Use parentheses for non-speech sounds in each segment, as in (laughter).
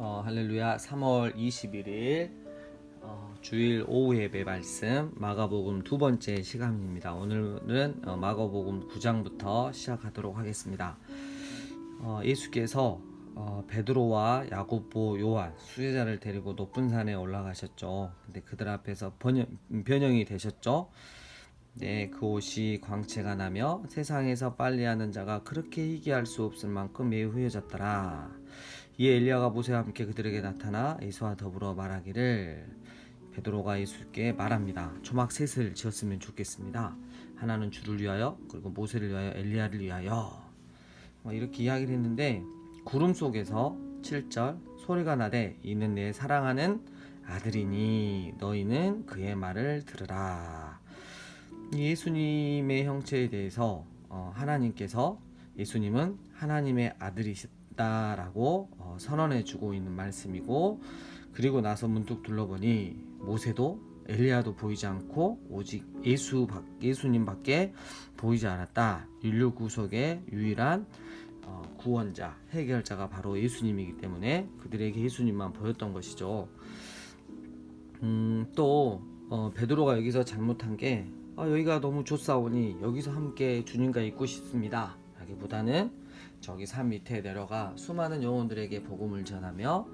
어, 할렐루야 3월 21일 어, 주일 오후 예배 말씀 마가복음 두 번째 시간입니다. 오늘은 어, 마가복음 9장부터 시작하도록 하겠습니다. 어, 예수께서 어, 베드로와 야고보, 요한 수제자를 데리고 높은 산에 올라가셨죠. 근데 그들 앞에서 번영, 변형이 되셨죠. 네, 그 옷이 광채가 나며 세상에서 빨리하는 자가 그렇게 희귀할 수 없을 만큼 매우 후해졌더라. 이에 엘리야가 모세와 함께 그들에게 나타나 예수와 더불어 말하기를 베드로가 예수께 말합니다. 초막 셋을 지었으면 좋겠습니다. 하나는 주를 위하여 그리고 모세를 위하여 엘리야를 위하여 뭐 이렇게 이야기를 했는데 구름 속에서 7절 소리가 나되 이는 내 사랑하는 아들이니 너희는 그의 말을 들으라. 예수님의 형체에 대해서 어, 하나님께서 예수님은 하나님의 아들이시 다라고 어, 선언해 주고 있는 말씀이고 그리고 나서 문득 둘러보니 모세도 엘리야도 보이지 않고 오직 예수 밖- 예수님밖에 보이지 않았다. 인류 구속의 유일한 어, 구원자, 해결자가 바로 예수님이기 때문에 그들에게 예수님만 보였던 것이죠. 음, 또 어, 베드로가 여기서 잘못한 게 아, 여기가 너무 좋사오니 여기서 함께 주님과 있고 싶습니다. 라기보다는 저기 산 밑에 내려가 수많은 영혼들에게 복음을 전하며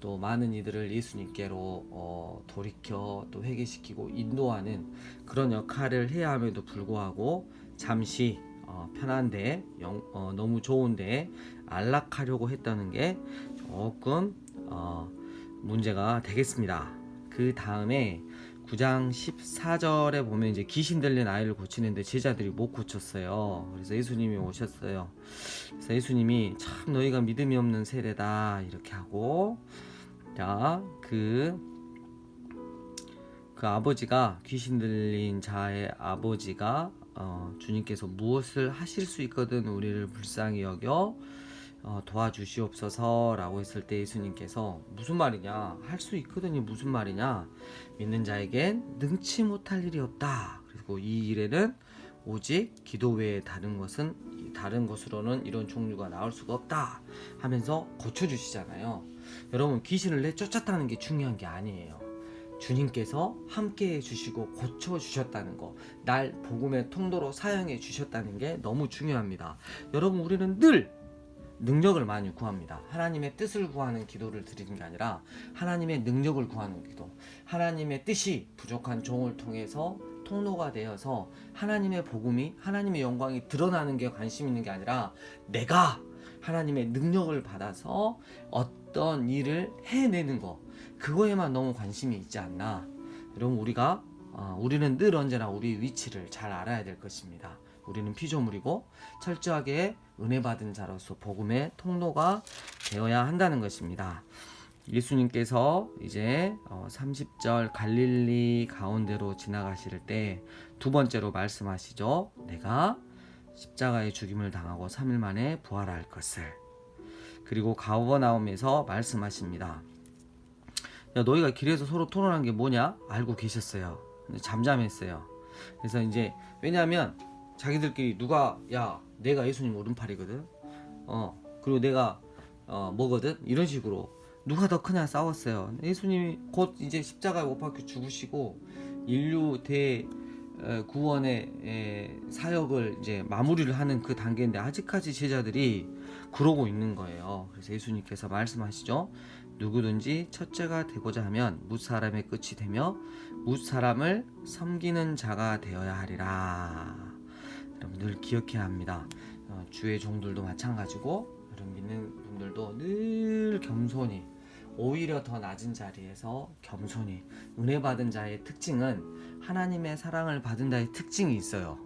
또 많은 이들을 예수님께로 어, 돌이켜 또 회개시키고 인도하는 그런 역할을 해야 함에도 불구하고 잠시 어, 편한데 영- 어, 너무 좋은데 안락하려고 했다는 게 조금 어, 문제가 되겠습니다. 그 다음에 9장 14절에 보면 이제 귀신 들린 아이를 고치는데 제자들이 못 고쳤어요. 그래서 예수님이 오셨어요. 그래서 예수님이 참 너희가 믿음이 없는 세대다 이렇게 하고 자그 그 아버지가 귀신 들린 자의 아버지가 어, 주님께서 무엇을 하실 수 있거든 우리를 불쌍히 여겨 어, 도와주시옵소서라고 했을 때 예수님께서 무슨 말이냐? 할 수 있거든요. 무슨 말이냐? 믿는 자에겐 능치 못할 일이 없다. 그리고 이 일에는 오직 기도 외에 다른 것은 다른 것으로는 이런 종류가 나올 수가 없다 하면서 고쳐주시잖아요. 여러분 귀신을 내 쫓았다는 게 중요한 게 아니에요. 주님께서 함께 해주시고 고쳐주셨다는 거, 날 복음의 통로로 사용해 주셨다는 게 너무 중요합니다. 여러분, 우리는 늘 능력을 많이 구합니다. 하나님의 뜻을 구하는 기도를 드리는 게 아니라 하나님의 능력을 구하는 기도. 하나님의 뜻이 부족한 종을 통해서 통로가 되어서 하나님의 복음이 하나님의 영광이 드러나는 게 관심 있는 게 아니라 내가 하나님의 능력을 받아서 어떤 일을 해내는 거 그거에만 너무 관심이 있지 않나 여러분 우리가 어, 우리는 늘 언제나 우리 위치를 잘 알아야 될 것입니다 우리는 피조물이고 철저하게 은혜 받은 자로서 복음의 통로가 되어야 한다는 것입니다 예수님께서 이제 어, 30절 갈릴리 가운데로 지나가실 때 두 번째로 말씀하시죠 내가 십자가의 죽임을 당하고 3일 만에 부활할 것을 그리고 가버나움에서 말씀하십니다. 야 너희가 길에서 서로 토론한 게 뭐냐 알고 계셨어요. 잠잠했어요. 그래서 이제 왜냐하면 자기들끼리 누가 야 내가 예수님 오른팔이거든. 어 그리고 내가 어 뭐거든 이런 식으로 누가 더 크냐 싸웠어요. 예수님이 곧 이제 십자가에 못 박혀 죽으시고 인류 대 에, 구원의 에, 사역을 이제 마무리를 하는 그 단계인데 아직까지 제자들이 그러고 있는 거예요. 그래서 예수님께서 말씀하시죠. 누구든지 첫째가 되고자 하면 무 사람의 끝이 되며 무 사람을 섬기는 자가 되어야 하리라. 여러분 늘 기억해야 합니다. 어, 주의 종들도 마찬가지고 여러분 믿는 분들도 늘 겸손히 오히려 더 낮은 자리에서 겸손히 은혜 받은 자의 특징은 하나님의 사랑을 받은 자의 특징이 있어요.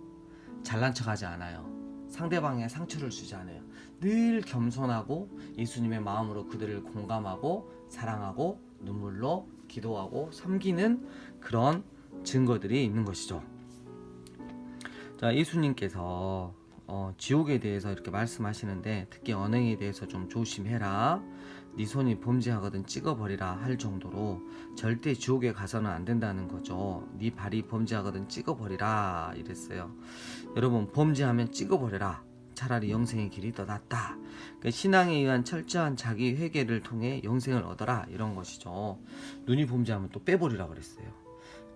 잘난 척하지 않아요. 상대방에 상처를 주지 않아요. 늘 겸손하고 예수님의 마음으로 그들을 공감하고 사랑하고 눈물로 기도하고 섬기는 그런 증거들이 있는 것이죠. 자, 예수님께서 어, 지옥에 대해서 이렇게 말씀하시는데 특히 언행에 대해서 좀 조심해라. 네 손이 범죄하거든 찍어버리라 할 정도로 절대 지옥에 가서는 안 된다는 거죠. 네 발이 범죄하거든 찍어버리라 이랬어요. 여러분 범죄하면 찍어버려라. 차라리 영생의 길이 더 낫다. 그러니까 신앙에 의한 철저한 자기 회개를 통해 영생을 얻어라 이런 것이죠. 눈이 범죄하면 또 빼버리라 그랬어요.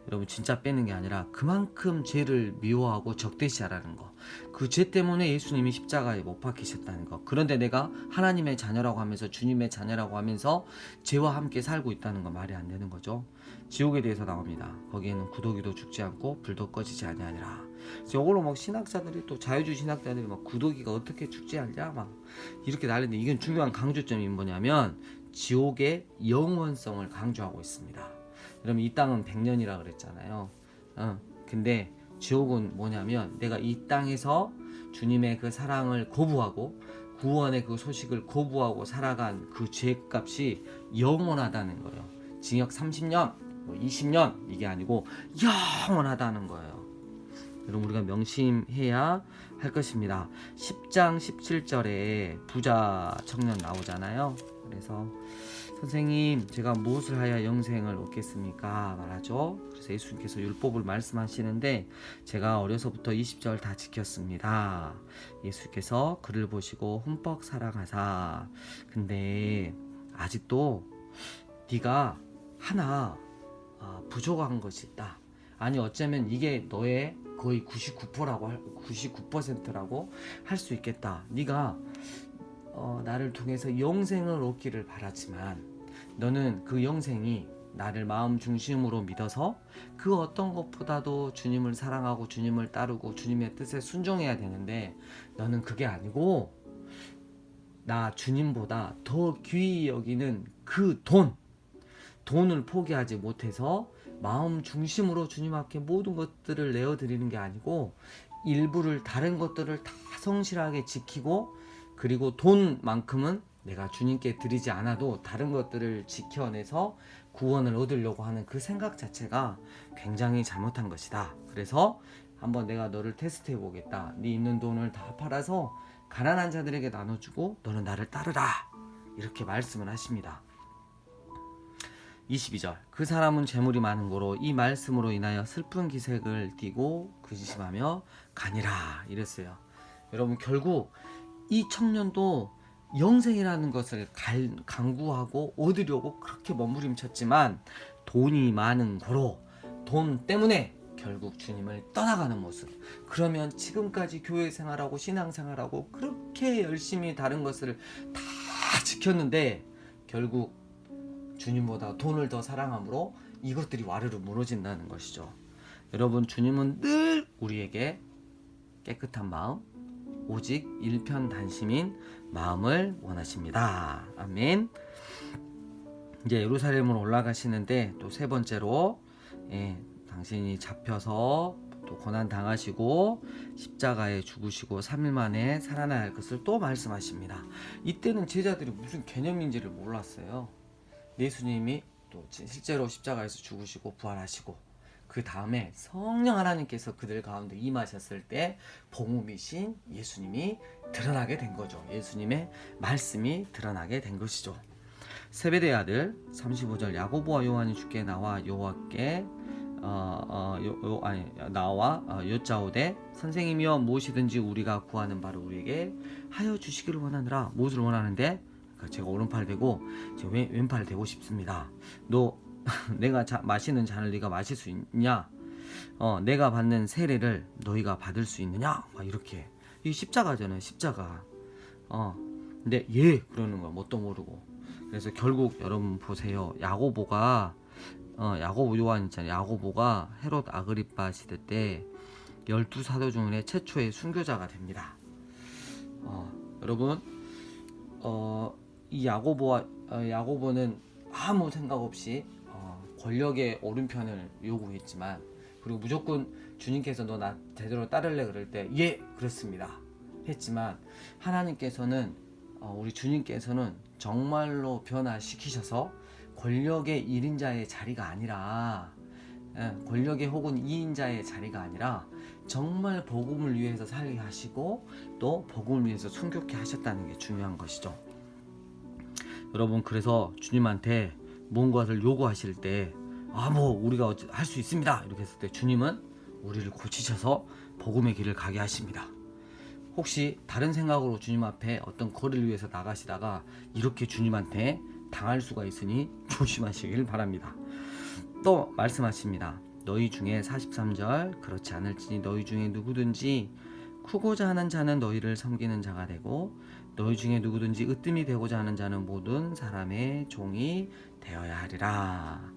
여러분 진짜 빼는 게 아니라 그만큼 죄를 미워하고 적대시하라는 거. 그 죄 때문에 예수님이 십자가에 못 박히셨다는 거. 그런데 내가 하나님의 자녀라고 하면서 주님의 자녀라고 하면서 죄와 함께 살고 있다는 거 말이 안 되는 거죠. 지옥에 대해서 나옵니다. 거기에는 구더기도 죽지 않고 불도 꺼지지 아니하니라. 이걸로 막 신학자들이 또 자유주의 신학자들이 막 구더기가 어떻게 죽지 않냐 막 이렇게 난리인데 이건 중요한 강조점이 뭐냐면 지옥의 영원성을 강조하고 있습니다. 그러면 이 땅은 100년이라 그랬잖아요. 어, 근데 지옥은 뭐냐면 내가 이 땅에서 주님의 그 사랑을 거부하고 구원의 그 소식을 거부하고 살아간 그 죄값이 영원하다는 거예요. 징역 30년, 뭐 20년 이게 아니고 영원하다는 거예요. 여러분 우리가 명심해야 할 것입니다. 10장 17절에 부자 청년 나오잖아요. 그래서 선생님 제가 무엇을 하여 영생을 얻겠습니까? 말하죠. 그래서 예수님께서 율법을 말씀하시는데 제가 어려서부터 20절 다 지켰습니다. 예수께서 그를 보시고 흠뻑 사랑하사 근데 아직도 네가 하나 아, 부족한 것이 있다. 아니 어쩌면 이게 너의 거의 99%라고 99%라고 할 수 있겠다. 네가 어, 나를 통해서 영생을 얻기를 바라지만 너는 그 영생이 나를 마음 중심으로 믿어서 그 어떤 것보다도 주님을 사랑하고 주님을 따르고 주님의 뜻에 순종해야 되는데 너는 그게 아니고 나 주님보다 더 귀히 여기는 그 돈, 돈을 포기하지 못해서 마음 중심으로 주님 앞에 모든 것들을 내어드리는 게 아니고 일부를 다른 것들을 다 성실하게 지키고 그리고 돈만큼은 내가 주님께 드리지 않아도 다른 것들을 지켜내서 구원을 얻으려고 하는 그 생각 자체가 굉장히 잘못한 것이다. 그래서 한번 내가 너를 테스트해 보겠다. 네 있는 돈을 다 팔아서 가난한 자들에게 나눠주고 너는 나를 따르라. 이렇게 말씀을 하십니다. 22절 그 사람은 재물이 많은 고로 이 말씀으로 인하여 슬픈 기색을 띠고 근심하며 가니라 이랬어요. 여러분 결국 이 청년도 영생이라는 것을 갈, 강구하고 얻으려고 그렇게 머무림쳤지만 돈이 많은 고로 돈 때문에 결국 주님을 떠나가는 모습. 그러면 지금까지 교회 생활하고 신앙 생활하고 그렇게 열심히 다른 것을 다 지켰는데 결국 주님보다 돈을 더 사랑함으로 이것들이 와르르 무너진다는 것이죠. 여러분 주님은 늘 우리에게 깨끗한 마음, 오직 일편단심인 마음을 원하십니다. 아멘. 이제 예루살렘으로 올라가시는데 또 세 번째로 예, 당신이 잡혀서 또 고난 당하시고 십자가에 죽으시고 3일 만에 살아나야 할 것을 또 말씀하십니다. 이때는 제자들이 무슨 개념인지를 몰랐어요. 예수님이 또 실제로 십자가에서 죽으시고 부활하시고 그 다음에 성령 하나님께서 그들 가운데 임하셨을 때 복음이신 예수님이 드러나게 된 거죠. 예수님의 말씀이 드러나게 된 것이죠. 세베대 아들 35절 야고보와 요한이 주께 나와 여호와께 어, 어, 요, 요, 아니 나와 어, 여짜오되 선생님이여 무엇이든지 우리가 구하는 바를 우리에게 하여 주시기를 원하느라 무엇을 원하는데 그 제가 오른팔 대고 제 왼, 왼팔 대고 싶습니다. 너 (laughs) 내가 자, 마시는 잔을 네가 마실 수 있냐? 어, 내가 받는 세례를 너희가 받을 수 있느냐? 막 이렇게 이 십자가잖아요, 십자가. 어, 근데 예 그러는 거야, 뭣도 모르고. 그래서 결국 여러분 보세요, 야고보가 어, 야고보 요한 있잖아요, 야고보가 헤롯 아그리파 시대 때 열두 사도 중에 최초의 순교자가 됩니다. 어, 여러분, 어, 이 야고보와 어, 야고보는 아무 생각 없이 어, 권력의 오른편을 요구했지만 그리고 무조건 주님께서 너 나 제대로 따를래 그럴 때 예 그렇습니다 했지만 하나님께서는 어, 우리 주님께서는 정말로 변화시키셔서 권력의 1인자의 자리가 아니라 예, 권력의 혹은 2인자의 자리가 아니라 정말 복음을 위해서 살게 하시고 또 복음을 위해서 순교케 하셨다는 게 중요한 것이죠. 여러분 그래서 주님한테 무언가를 요구하실 때 아 뭐 우리가 할 수 있습니다 이렇게 했을 때 주님은 우리를 고치셔서 복음의 길을 가게 하십니다. 혹시 다른 생각으로 주님 앞에 어떤 거리를 위해서 나가시다가 이렇게 주님한테 당할 수가 있으니 (laughs) 조심하시길 바랍니다. 또 말씀하십니다. 너희 중에 43절 그렇지 않을지니 너희 중에 누구든지 크고자 하는 자는 너희를 섬기는 자가 되고 너희 중에 누구든지 으뜸이 되고자 하는 자는 모든 사람의 종이 되어야 하리라.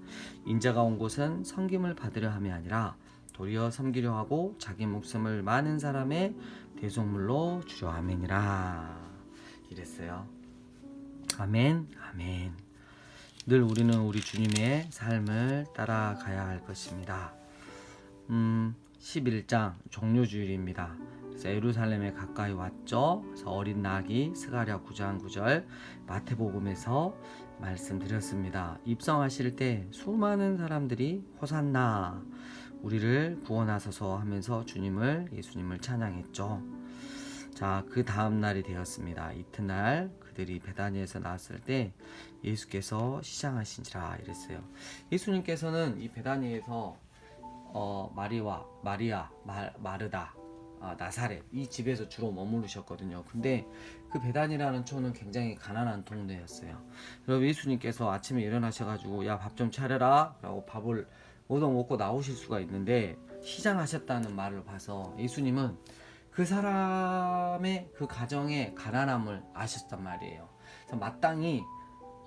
인자가 온 곳은 섬김을 받으려 함이 아니라 도리어 섬기려 하고 자기 목숨을 많은 사람의 대속물로 주려 함이니라. 이랬어요. 아멘, 아멘. 늘 우리는 우리 주님의 삶을 따라가야 할 것입니다. 음, 11장 종료주일입니다. 그래서 예루살렘에 가까이 왔죠. 그래서 어린 낙이 스가랴 9장 9절 마태복음에서 말씀드렸습니다. 입성하실 때 수많은 사람들이 호산나 우리를 구원하소서 하면서 주님을 예수님을 찬양했죠. 자, 그 다음 날이 되었습니다. 이튿날 그들이 베다니에서 나왔을 때 예수께서 시장하신지라 이랬어요. 예수님께서는 이 베다니에서 어, 마리와 마리아, 마, 마르다, 아, 나사렛 이 집에서 주로 머무르셨거든요. 근데 그 베단이라는 촌은 굉장히 가난한 동네였어요. 여러분 예수님께서 아침에 일어나셔가지고 야 밥 좀 차려라라고 밥을 얻어 먹고 나오실 수가 있는데 시장하셨다는 말을 봐서 예수님은 그 사람의 그 가정의 가난함을 아셨단 말이에요. 그래서 마땅히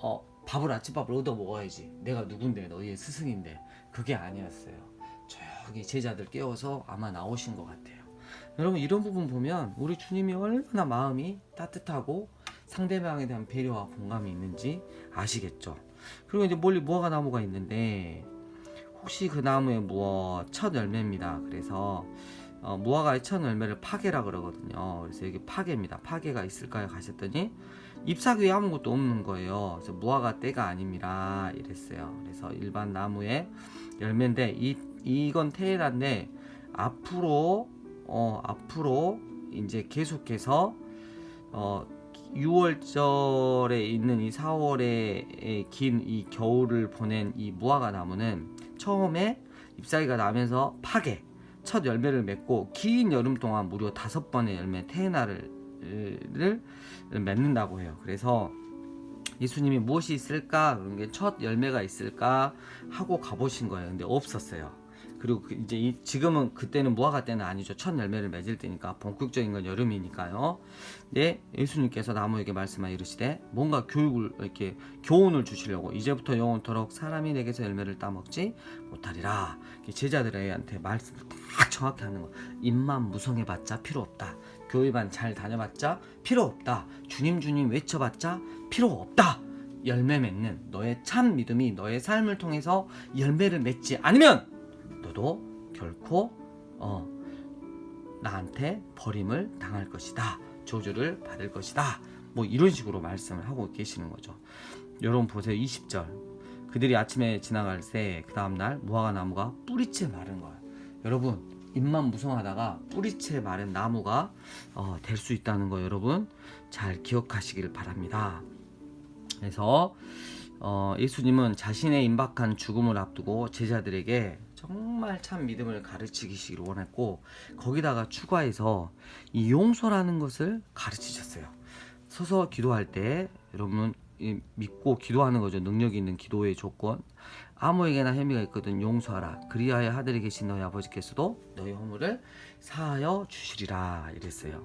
어, 밥을 아침밥을 얻어 먹어야지. 내가 누군데 너희의 스승인데 그게 아니었어요. 저기 제자들 깨워서 아마 나오신 것 같아요. 여러분 이런 부분 보면 우리 주님이 얼마나 마음이 따뜻하고 상대방에 대한 배려와 공감이 있는지 아시겠죠. 그리고 이제 멀리 무화과 나무가 있는데 혹시 그 나무의 무엇 첫 열매입니다. 그래서 어, 무화과의 첫 열매를 파괴라 그러거든요. 그래서 여기 파괴입니다. 파괴가 있을까요? 가셨더니 잎사귀 에 아무것도 없는 거예요. 그래서 무화과 때가 아닙니다. 이랬어요. 그래서 일반 나무의 열매인데 이 이건 테라인데 앞으로 어 앞으로 이제 계속해서 어 6월절에 있는 이 4월에 긴 이 겨울을 보낸 이 무화과 나무는 처음에 잎사귀가 나면서 파괴 첫 열매를 맺고 긴 여름 동안 무려 다섯 번의 열매 테나를 를 맺는다고 해요. 그래서 예수님이 무엇이 있을까 그런 게 첫 열매가 있을까 하고 가보신 거예요. 근데 없었어요. 그리고 그 이제 이, 지금은 그때는 무화과 때는 아니죠. 첫 열매를 맺을 때니까 본격적인 건 여름이니까요. 네, 예수님께서 나무에게 말씀하 이르시되 뭔가 교육을 이렇게 교훈을 주시려고 이제부터 영원토록 사람이 내게서 열매를 따먹지 못하리라. 제자들한테 말씀을 다 정확히 하는 거. 입만 무성해봤자 필요 없다. 교회반 잘 다녀봤자 필요 없다. 주님 주님 외쳐봤자 필요 없다. 열매 맺는 너의 참 믿음이 너의 삶을 통해서 열매를 맺지 않으면 너도 결코 어, 나한테 버림을 당할 것이다. 저주를 받을 것이다. 뭐 이런 식으로 말씀을 하고 계시는 거죠. 여러분 보세요. 20절. 그들이 아침에 지나갈 때그 다음 날 무화과 나무가 뿌리채 마른 거예요. 여러분 잎만 무성하다가 뿌리채 마른 나무가 어, 될 수 있다는 거 여러분 잘 기억하시길 바랍니다. 그래서 어, 예수님은 자신의 임박한 죽음을 앞두고 제자들에게 정말 참 믿음을 가르치기를 원했고 거기다가 추가해서 이 용서라는 것을 가르치셨어요. 서서 기도할 때 여러분 믿고 기도하는 거죠. 능력 있는 기도의 조건. 아무에게나 혐의가 있거든 용서하라. 그리하여 하늘에 계신 너희 아버지께서도 너희 허물을 사하여 주시리라 이랬어요.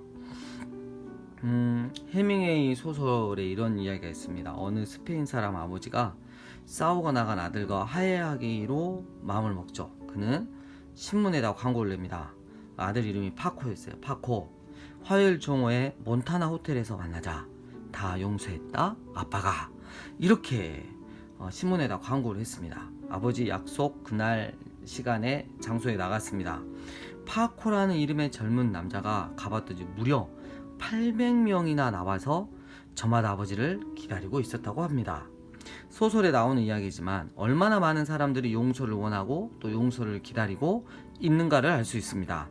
음, 해밍웨이 소설에 이런 이야기가 있습니다. 어느 스페인 사람 아버지가 싸우고 나간 아들과 화해하기로 마음을 먹죠. 그는 신문에다 광고를 냅니다. 아들 이름이 파코였어요. 파코. 화요일 정오에 몬타나 호텔에서 만나자. 다 용서했다. 아빠가 이렇게 어, 신문에다 광고를 했습니다. 아버지 약속 그날 시간에 장소에 나갔습니다. 파코라는 이름의 젊은 남자가 가봤더니 무려 800명이나 나와서 저마다 아버지를 기다리고 있었다고 합니다. 소설에 나오는 이야기지만 얼마나 많은 사람들이 용서를 원하고 또 용서를 기다리고 있는가를 알 수 있습니다.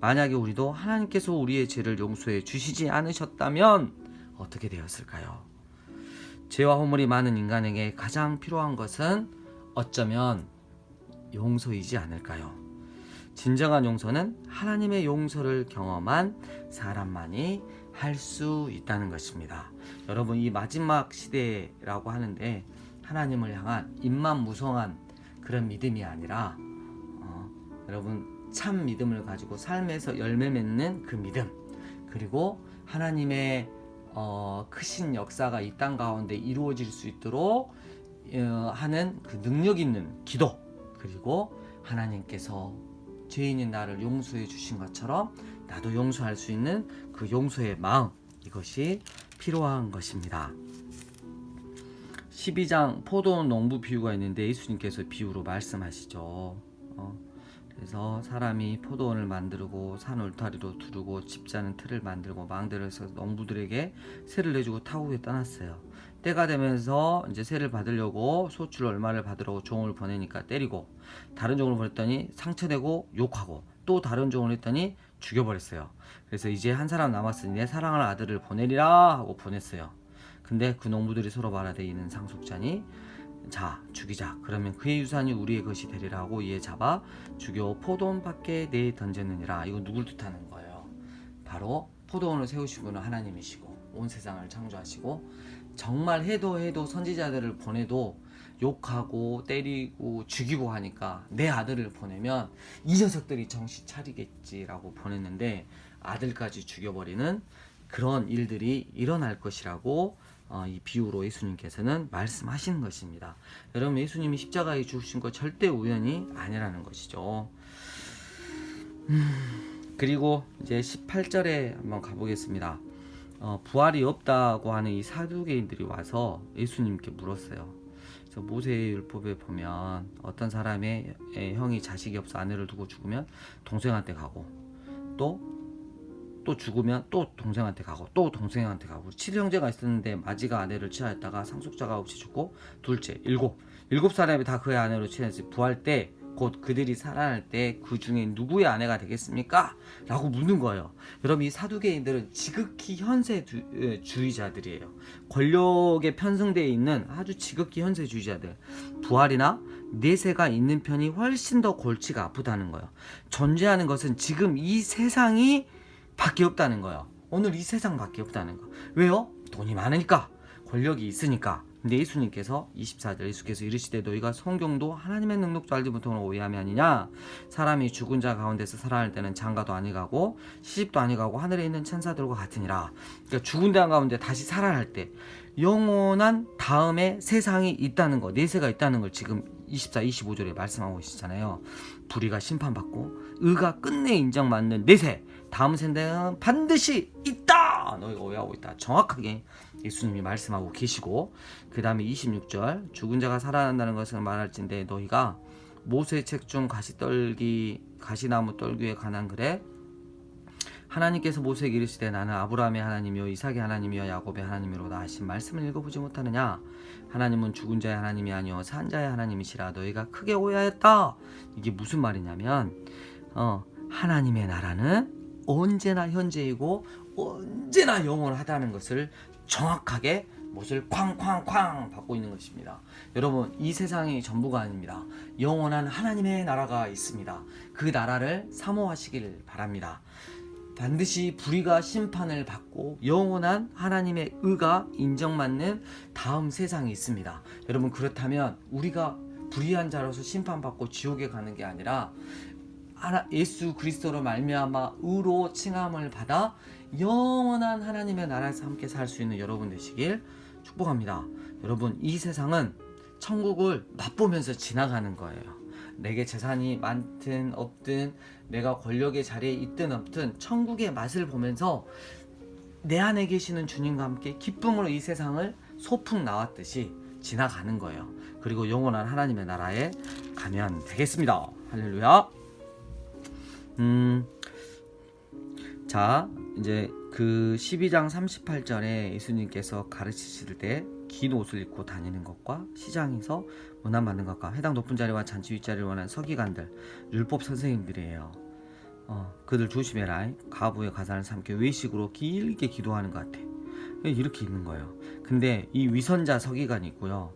만약에 우리도 하나님께서 우리의 죄를 용서해 주시지 않으셨다면 어떻게 되었을까요? 죄와 허물이 많은 인간에게 가장 필요한 것은 어쩌면 용서이지 않을까요? 진정한 용서는 하나님의 용서를 경험한 사람만이 할 수 있다는 것입니다. 여러분 이 마지막 시대라고 하는데 하나님을 향한 입만 무성한 그런 믿음이 아니라 어, 여러분 참 믿음을 가지고 삶에서 열매 맺는 그 믿음 그리고 하나님의 어, 크신 역사가 이 땅 가운데 이루어질 수 있도록 어, 하는 그 능력 있는 기도 그리고 하나님께서 죄인인 나를 용서해 주신 것처럼 나도 용서할 수 있는 그 용서의 마음 이것이 필요한 것입니다. 12장 포도 농부 비유가 있는데 예수님께서 비유로 말씀하시죠. 어, 그래서 사람이 포도원을 만들고 산 울타리로 두르고 집자는 틀을 만들고 해서 농부들에게 세를 내주고 타국에 떠났어요. 때가 되면서 이제 세를 받으려고 소출 얼마를 받으려고 종을 보내니까 때리고 다른 종을 보냈더니 상처내고 욕하고 또 다른 종을 했더니 죽여버렸어요. 그래서 이제 한 사람 남았으니 내 사랑하는 아들을 보내리라 하고 보냈어요. 근데 그 농부들이 서로 말하되 이는 상속자니 자 죽이자. 그러면 그의 유산이 우리의 것이 되리라 하고 이에 잡아 죽여 포도원 밖에 내 던졌느니라. 이거 누굴 뜻하는 거예요? 바로 포도원을 세우신 분은 하나님이시고 온 세상을 창조하시고 정말 해도 해도 선지자들을 보내도 욕하고 때리고 죽이고 하니까 내 아들을 보내면 이 녀석들이 정신 차리겠지라고 보냈는데 아들까지 죽여버리는 그런 일들이 일어날 것이라고 어, 이 비유로 예수님께서는 말씀하시는 것입니다. 여러분 예수님이 십자가에 죽으신 거 절대 우연이 아니라는 것이죠. 음, 그리고 이제 18절에 한번 가보겠습니다. 어, 부활이 없다고 하는 이 사두개인들이 와서 예수님께 물었어요. 그래서 모세의 율법에 보면 어떤 사람의 에, 형이 자식이 없어 아내를 두고 죽으면 동생한테 가고 또 또 죽으면 또 동생한테 가고 또 동생한테 가고 칠형제가 있었는데 마지가 아내를 취하였다가 상속자가 없이 죽고 둘째 일곱 일곱 사람이 다 그의 아내로 취하였지 부활 때 곧 그들이 살아날 때 그 중에 누구의 아내가 되겠습니까? 라고 묻는 거예요. 여러분 이 사두개인들은 지극히 현세주의자들이에요. 권력에 편승되어 있는 아주 지극히 현세주의자들. 부활이나 내세가 있는 편이 훨씬 더 골치가 아프다는 거예요. 존재하는 것은 지금 이 세상이 밖에 없다는 거예요. 오늘 이 세상 밖에 없다는 거. 왜요? 돈이 많으니까, 권력이 있으니까. 근데 예수님께서 24절 예수께서 이르시되 너희가 성경도 하나님의 능력도 알지 못하는 오해함이 아니냐 사람이 죽은 자 가운데서 살아날 때는 장가도 아니가고 시집도 아니가고 하늘에 있는 천사들과 같으니라 그러니까 죽은 자 가운데 다시 살아날 때 영원한 다음에 세상이 있다는 거 내세가 있다는 걸 지금 24, 25절에 말씀하고 계시잖아요 불의가 심판받고 의가 끝내 인정받는 내세 다음 세대는 반드시 있다. 너희가 오해하고 있다. 정확하게 예수님이 말씀하고 계시고 그 다음에 26절 죽은 자가 살아난다는 것을 말할진데 너희가 모세 책중 가시떨기 가시나무 떨기에 관한 글에 하나님께서 모세에게 이르시되 나는 아브라함의 하나님이요 이삭의 하나님이요 야곱의 하나님이로다 하신 말씀을 읽어보지 못하느냐 하나님은 죽은 자의 하나님이 아니요 산 자의 하나님이시라 너희가 크게 오해하였다 이게 무슨 말이냐면 어 하나님의 나라는 언제나 현재이고 언제나 영원하다는 것을 정확하게 못을 쾅쾅쾅 받고 있는 것입니다. 여러분 이 세상이 전부가 아닙니다. 영원한 하나님의 나라가 있습니다. 그 나라를 사모하시길 바랍니다. 반드시 불의가 심판을 받고 영원한 하나님의 의가 인정받는 다음 세상이 있습니다. 여러분 그렇다면 우리가 불의한 자로서 심판받고 지옥에 가는 게 아니라 예수 그리스도로 말미암아 의로 칭함을 받아 영원한 하나님의 나라에서 함께 살 수 있는 여러분 되시길 축복합니다. 여러분 이 세상은 천국을 맛보면서 지나가는 거예요. 내게 재산이 많든 없든 내가 권력의 자리에 있든 없든 천국의 맛을 보면서 내 안에 계시는 주님과 함께 기쁨으로 이 세상을 소풍 나왔듯이 지나가는 거예요. 그리고 영원한 하나님의 나라에 가면 되겠습니다. 할렐루야. 음, 자, 이제 그 12장 38절에 예수님께서 가르치실 때 긴 옷을 입고 다니는 것과 시장에서 문안 받는 것과 해당 높은 자리와 잔치 윗자리를 원하는 서기관들, 율법 선생님들이에요. 어, 그들 조심해라. 가부의 가산을 삼켜 외식으로 길게 기도하는 것 같아. 이렇게 있는 거예요. 근데 이 위선자 서기관이 있고요.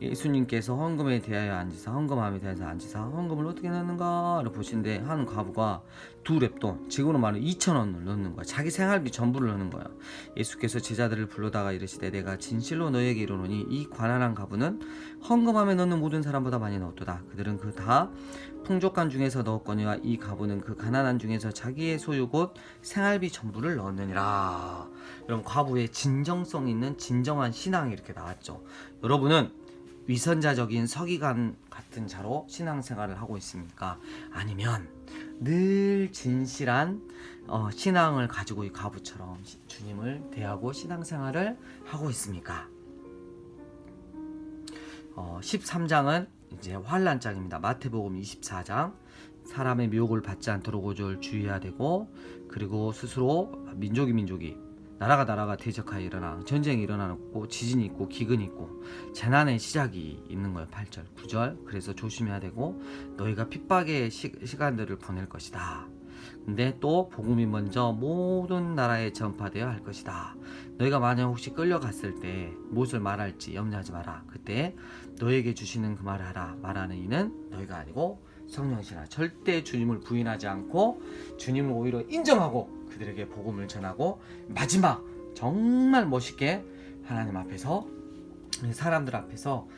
예수님께서 헌금에 대하여 앉으사 헌금함에 대해서 앉으사 헌금을 어떻게 넣는가를 보신데 한 과부가 두 랩돈 지금으로 말하면 2천 원을 넣는 거야. 자기 생활비 전부를 넣는 거야. 예수께서 제자들을 불러다가 이르시되 내가 진실로 너에게 이르노니 이 관한한 가부는 헌금함에 넣는 모든 사람보다 많이 넣었도다. 그들은 그 다 풍족한 중에서 넣었거니와 이 가부는 그 가난한 중에서 자기의 소유 곧 생활비 전부를 넣었느니라. 여러분 과부의 진정성 있는 진정한 신앙이 이렇게 나왔죠. 여러분은 위선자적인 서기관 같은 자로 신앙생활을 하고 있습니까? 아니면 늘 진실한 어, 신앙을 가지고 이 가부처럼 시- 주님을 대하고 신앙생활을 하고 있습니까? 어, 13장은 이제 환란장입니다. 마태복음 24장 사람의 미혹을 받지 않도록 오절 주의해야 되고 그리고 스스로 민족이 민족이 나라가 나라가 대적하여 일어나 전쟁이 일어나고 지진이 있고 기근이 있고 재난의 시작이 있는 거예요. 8절, 9절. 그래서 조심해야 되고 너희가 핍박의 시, 시간들을 보낼 것이다. 근데 또 복음이 먼저 모든 나라에 전파되어야 할 것이다. 너희가 만약 혹시 끌려갔을 때 무엇을 말할지 염려하지 마라. 그때 너에게 주시는 그 말을 하라. 말하는 이는 너희가 아니고 성령이시라. 절대 주님을 부인하지 않고 주님을 오히려 인정하고 그들에게 복음을 전하고 마지막 정말 멋있게 하나님 앞에서 사람들 앞에서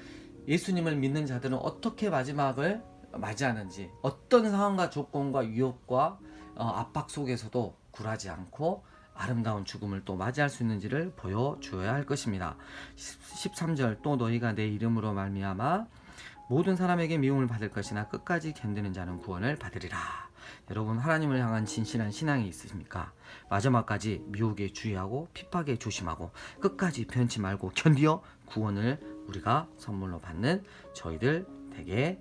예수님을 믿는 자들은 어떻게 마지막을 맞이하는지 어떤 상황과 조건과 유혹과 어, 압박 속에서도 굴하지 않고 아름다운 죽음을 또 맞이할 수 있는지를 보여주어야 할 것입니다. 13절 또 너희가 내 이름으로 말미암아 모든 사람에게 미움을 받을 것이나 끝까지 견디는 자는 구원을 받으리라. 여러분 하나님을 향한 진실한 신앙이 있으십니까? 마지막까지 미혹에 주의하고 핍박에 조심하고 끝까지 변치 말고 견디어 구원을 우리가 선물로 받는 저희들 되게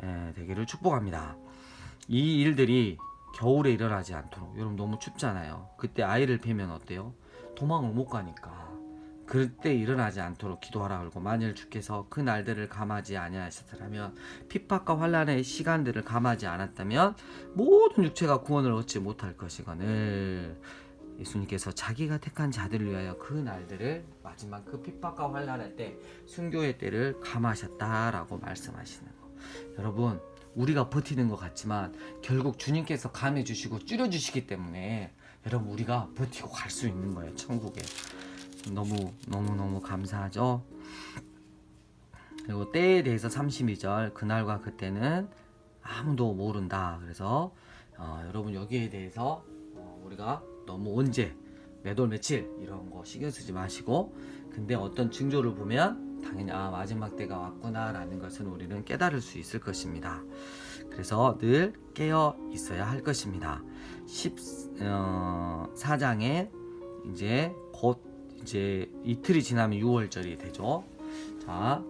에, 되기를 축복합니다. 이 일들이 겨울에 일어나지 않도록 여러분 너무 춥잖아요. 그때 아이를 베면 어때요? 도망을 못 가니까 그때 일어나지 않도록 기도하라 그러고 만일 주께서 그 날들을 감하지 아니하셨더라면 핍박과 환란의 시간들을 감하지 않았다면 모든 육체가 구원을 얻지 못할 것이거늘. 예수님께서 자기가 택한 자들을 위하여 그 날들을 마지막 그 핍박과 환란의 때 순교의 때를 감하셨다라고 말씀하시는 거. 여러분 우리가 버티는 것 같지만 결국 주님께서 감해 주시고 줄여 주시기 때문에 여러분 우리가 버티고 갈 수 있는 거예요 천국에 너무 너무 너무 감사하죠. 그리고 때에 대해서 32절 그날과 그때는 아무도 모른다. 그래서 어, 여러분 여기에 대해서 어, 우리가 너무 언제 몇월 며칠 이런 거 신경 쓰지 마시고 근데 어떤 징조를 보면 당연히 아 마지막 때가 왔구나라는 것은 우리는 깨달을 수 있을 것입니다. 그래서 늘 깨어 있어야 할 것입니다. 14장에 이제 곧 이제 이틀이 지나면 6월절이 되죠. 자,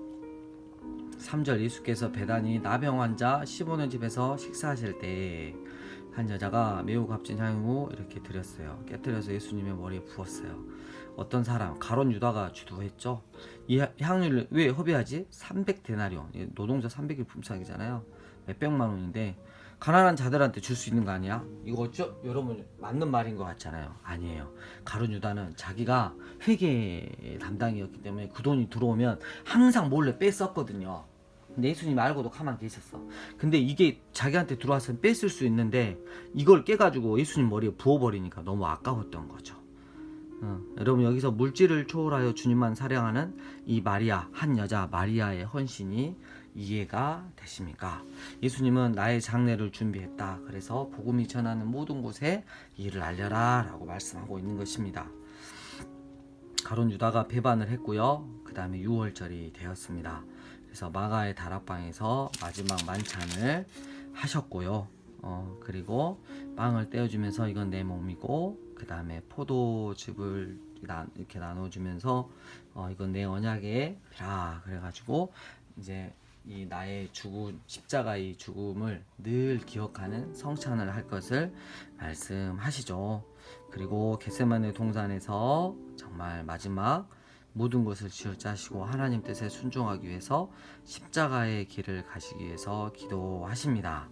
3절 예수께서 배단이 나병 환자 15년 집에서 식사하실 때 한 여자가 매우 값진 향유 이렇게 드렸어요. 깨뜨려서 예수님의 머리에 부었어요. 어떤 사람 가론 유다가 주도했죠. 이 하- 향유를 왜 허비하지? 300 데나리온 노동자 300일 품삯이잖아요. 몇백만 원인데 가난한 자들한테 줄 수 있는 거 아니야? 이거 어쩌 여러분 맞는 말인 것 같잖아요. 아니에요. 가론 유다는 자기가 회계 담당이었기 때문에 그 돈이 들어오면 항상 몰래 뺐었거든요. 근데 예수님 알고도 가만 계셨어. 근데 이게 자기한테 들어왔으면 뺐을 수 있는데 이걸 깨가지고 예수님 머리에 부어버리니까 너무 아까웠던 거죠. 어, 여러분 여기서 물질을 초월하여 주님만 사랑하는 이 마리아 한 여자 마리아의 헌신이 이해가 되십니까? 예수님은 나의 장례를 준비했다. 그래서 복음이 전하는 모든 곳에 이를 알려라 라고 말씀하고 있는 것입니다. 가론 유다가 배반을 했고요. 그 다음에 6월절이 되었습니다. 그래서 마가의 다락방에서 마지막 만찬을 하셨고요. 어, 그리고 빵을 떼어주면서 이건 내 몸이고 그 다음에 포도즙을 나, 이렇게 나눠주면서 어, 이건 내 언약의 피라 그래가지고 이제 이 나의 죽음 십자가의 죽음을 늘 기억하는 성찬을 할 것을 말씀하시죠. 그리고 겟세마네 동산에서 정말 마지막 모든 것을 지어짜시고 하나님 뜻에 순종하기 위해서 십자가의 길을 가시기 위해서 기도하십니다.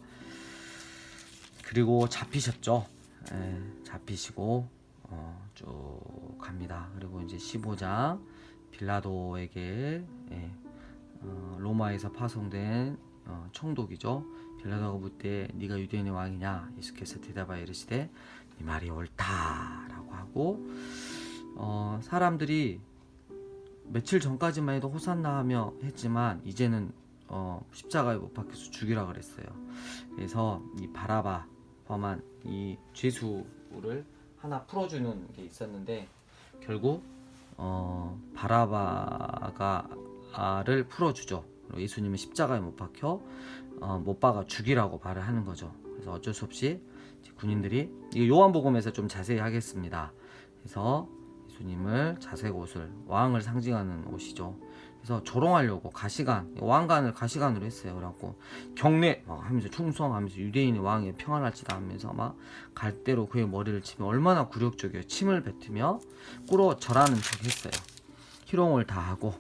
그리고 잡히셨죠. 예, 잡히시고 어, 쭉 갑니다. 그리고 이제 15장 빌라도에게 예, 어, 로마에서 파송된 어, 총독이죠. 빌라도가 묻되 네가 유대인의 왕이냐? 예수께서 대답하여 이르시되 네 말이 옳다라고 하고 어, 사람들이 며칠 전까지만 해도 호산나 하며 했지만 이제는 어, 십자가에 못 박혀서 죽이라 그랬어요. 그래서 이 바라바 범한 이 죄수를 하나 풀어주는 게 있었는데 결국 어, 바라바가 를 풀어주죠. 예수님은 십자가에 못 박혀 어, 못 박아 죽이라고 말을 하는 거죠. 그래서 어쩔 수 없이 군인들이 이 요한복음에서 좀 자세히 하겠습니다. 그래서 예수님을 자색 옷을 왕을 상징하는 옷이죠. 그래서 조롱하려고 가시관 왕관을 가시관으로 했어요. 그래갖고 경례 막 하면서 충성하면서 유대인의 왕이 평안할지다 하면서 막 갈대로 그의 머리를 치며 얼마나 굴욕적이에요. 침을 뱉으며 꿇어 절하는 척 했어요. 희롱을 다 하고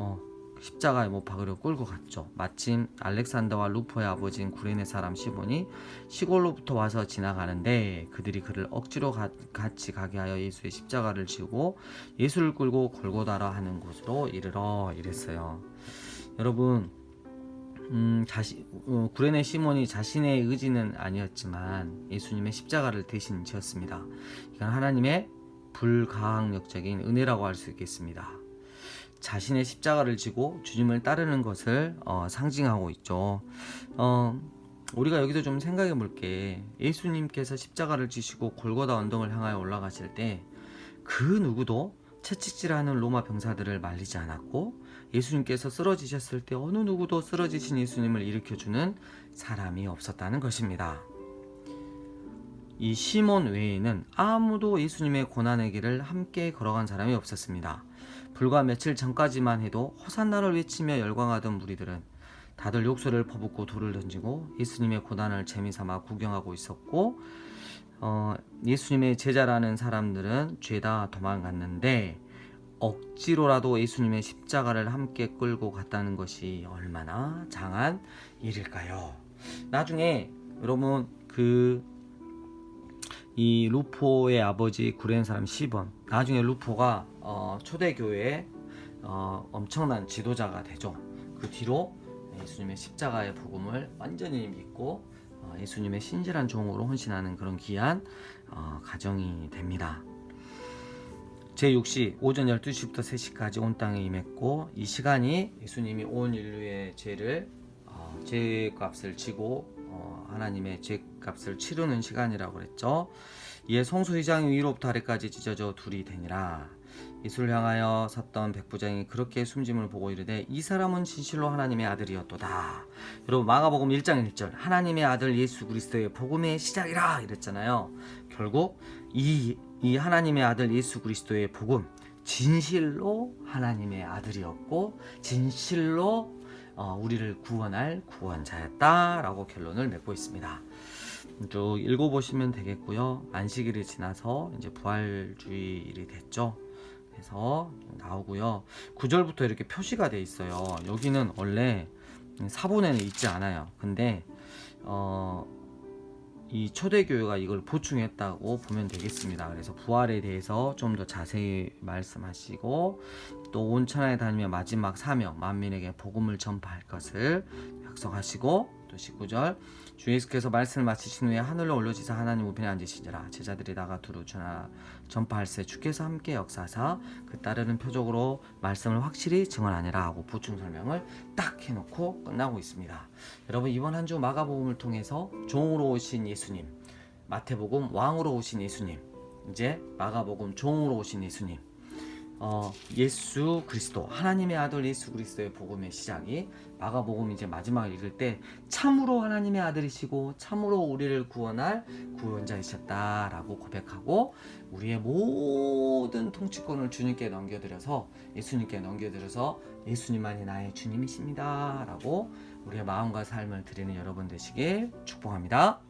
어, 십자가에 못 박으려 끌고 갔죠. 마침 알렉산더와 루포의 아버지인 구레네 사람 시몬이 시골로부터 와서 지나가는데 그들이 그를 억지로 가- 같이 가게 하여 예수의 십자가를 지고 예수를 끌고 골고다라 하는 곳으로 이르러 이랬어요. 여러분 음, 자시, 어, 구레네 시몬이 자신의 의지는 아니었지만 예수님의 십자가를 대신 지었습니다. 이건 하나님의 불가항력적인 은혜라고 할 수 있겠습니다. 자신의 십자가를 지고 주님을 따르는 것을 어, 상징하고 있죠. 어, 우리가 여기서 좀 생각해 볼 게. 예수님께서 십자가를 지시고 골고다 언덕을 향하여 올라가실 때 그 누구도 채찍질하는 로마 병사들을 말리지 않았고 예수님께서 쓰러지셨을 때 어느 누구도 쓰러지신 예수님을 일으켜주는 사람이 없었다는 것입니다. 이 시몬 외에는 아무도 예수님의 고난의 길을 함께 걸어간 사람이 없었습니다. 불과 며칠 전까지만 해도 호산나를 외치며 열광하던 무리들은 다들 욕설을 퍼붓고 돌을 던지고 예수님의 고난을 재미삼아 구경하고 있었고 어, 예수님의 제자라는 사람들은 죄다 도망갔는데 억지로라도 예수님의 십자가를 함께 끌고 갔다는 것이 얼마나 장한 일일까요? 나중에 여러분 그 이 루포의 아버지 구레는 사람 시번 나중에 루포가 어, 초대교회의 어, 엄청난 지도자가 되죠. 그 뒤로 예수님의 십자가의 복음을 완전히 믿고 어, 예수님의 신실한 종으로 헌신하는 그런 귀한 어, 가정이 됩니다. 제6시 오전 12시부터 3시까지 온 땅에 임했고 이 시간이 예수님이 온 인류의 죄를 어, 죄값을 지고 어, 하나님의 죄값을 치르는 시간이라고 그랬죠. 이에 성소회장이 위로부터 아래까지 찢어져 둘이 되니라. 예수를 향하여 섰던 백부장이 그렇게 숨짐을 보고 이르되 이 사람은 진실로 하나님의 아들이었도다. 여러분 마가복음 1장 1절 하나님의 아들 예수 그리스도의 복음의 시작이라 이랬잖아요. 결국 이, 이 하나님의 아들 예수 그리스도의 복음 진실로 하나님의 아들이었고 진실로 어, 우리를 구원할 구원자였다라고 결론을 맺고 있습니다. 쭉 읽어보시면 되겠고요. 안식일이 지나서 이제 부활주일이 됐죠. 그래서 나오고요. 9절부터 이렇게 표시가 돼 있어요. 여기는 원래 사본에는 있지 않아요. 근데 어, 이 초대교회가 이걸 보충했다고 보면 되겠습니다. 그래서 부활에 대해서 좀 더 자세히 말씀하시고 또 온 천하에 다니며 마지막 사명 만민에게 복음을 전파할 것을 약속하시고 또 19절 주 예수께서 말씀을 마치신 후에 하늘로 올려지사 하나님 우편에 앉으시니라 제자들이 나가 두루 전하 전파할세 주께서 함께 역사사 그 따르는 표적으로 말씀을 확실히 증언하니라 하고 보충 설명을 딱 해놓고 끝나고 있습니다. 여러분 이번 한 주 마가복음을 통해서 종으로 오신 예수님, 마태복음 왕으로 오신 예수님, 이제 마가복음 종으로 오신 예수님, 어, 예수 그리스도 하나님의 아들 예수 그리스도의 복음의 시작이 마가복음 이제 마지막 읽을 때 참으로 하나님의 아들이시고 참으로 우리를 구원할 구원자이셨다라고 고백하고 우리의 모든 통치권을 주님께 넘겨드려서 예수님께 넘겨드려서 예수님만이 나의 주님이십니다라고 우리의 마음과 삶을 드리는 여러분 되시길 축복합니다.